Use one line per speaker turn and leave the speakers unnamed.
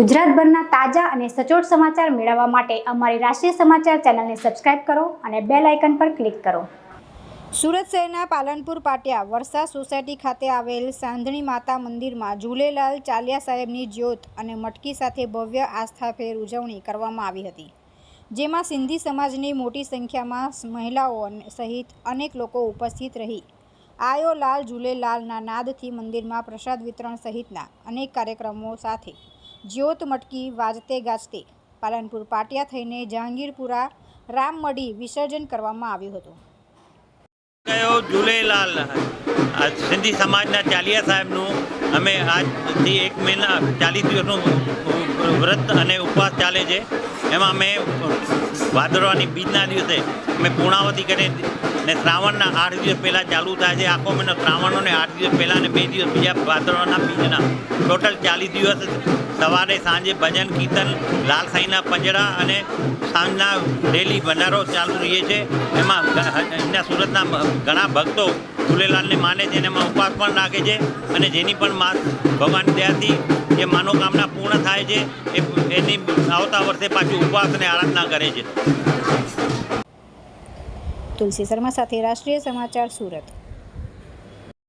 ગુજરાતભરના તાજા અને સચોટ સમાચાર મેળવવા માટે અમારી રાષ્ટ્રીય સમાચાર ચેનલને સબસ્ક્રાઇબ કરો અને બેલ આઇકન પર ક્લિક કરો. સુરત શહેરના પાલનપુર પાટિયા વરસા સોસાયટી ખાતે આવેલ સાંધણી માતા મંદિરમાં ઝૂલેલાલ ચાલિયા સાહેબની જ્યોત અને મટકી સાથે ભવ્ય આસ્થાફેર ઉજવણી કરવામાં આવી હતી. જેમાં સિંધી સમાજની મોટી સંખ્યામાં મહિલાઓ સહિત અનેક લોકો ઉપસ્થિત રહી. આયો લાલ ઝૂલેલાલના નાદથી મંદિરમાં પ્રસાદ વિતરણ સહિતના અનેક કાર્યક્રમો સાથે જ્યોત મટકી વાજતે ગાજતે. પાલનપુર પાટિયા થઈને જહાંગીરપુરા રામમઢી વિસર્જન કરવામાં આવ્યું હતું.
કયો ઝૂલેલાલ. સિંધી સમાજના ચાલિયા સાહેબનું અમે આજથી એક મહિના ચાલીસ દિવસનું વ્રત અને ઉપવાસ ચાલે છે. એમાં અમે ભાદરવાની બીજના દિવસે અમે પૂર્ણાવતી કરીને ને શ્રાવણના આઠ દિવસ પહેલાં ચાલુ થાય છે. આખો મહિનો શ્રાવણનો ને આઠ દિવસ પહેલાં અને બે દિવસ બીજા ભાદરવાના બીજના. ટોટલ ચાલીસ દિવસ સવારે, સાંજે ભજન, કીર્તન, લાલ સાંઈના પંજરા અને સાંજના ડેલી ભંડારો ચાલુ રહીએ છે. એમાં ગ- સુરતના ઘણા ભક્તો ઝૂલેલાલને માને છે અને એમાં ઉપવાસ પણ રાખે છે. અને જેની પણ મા, ભગવાન દયાથી જે મનોકામના થાય છે એની આવતા વર્ષે પાછું ઉપવાસ અને આરાધના કરે છે.
તુલસી શર્મા સાથે રાષ્ટ્રીય સમાચાર સુરત.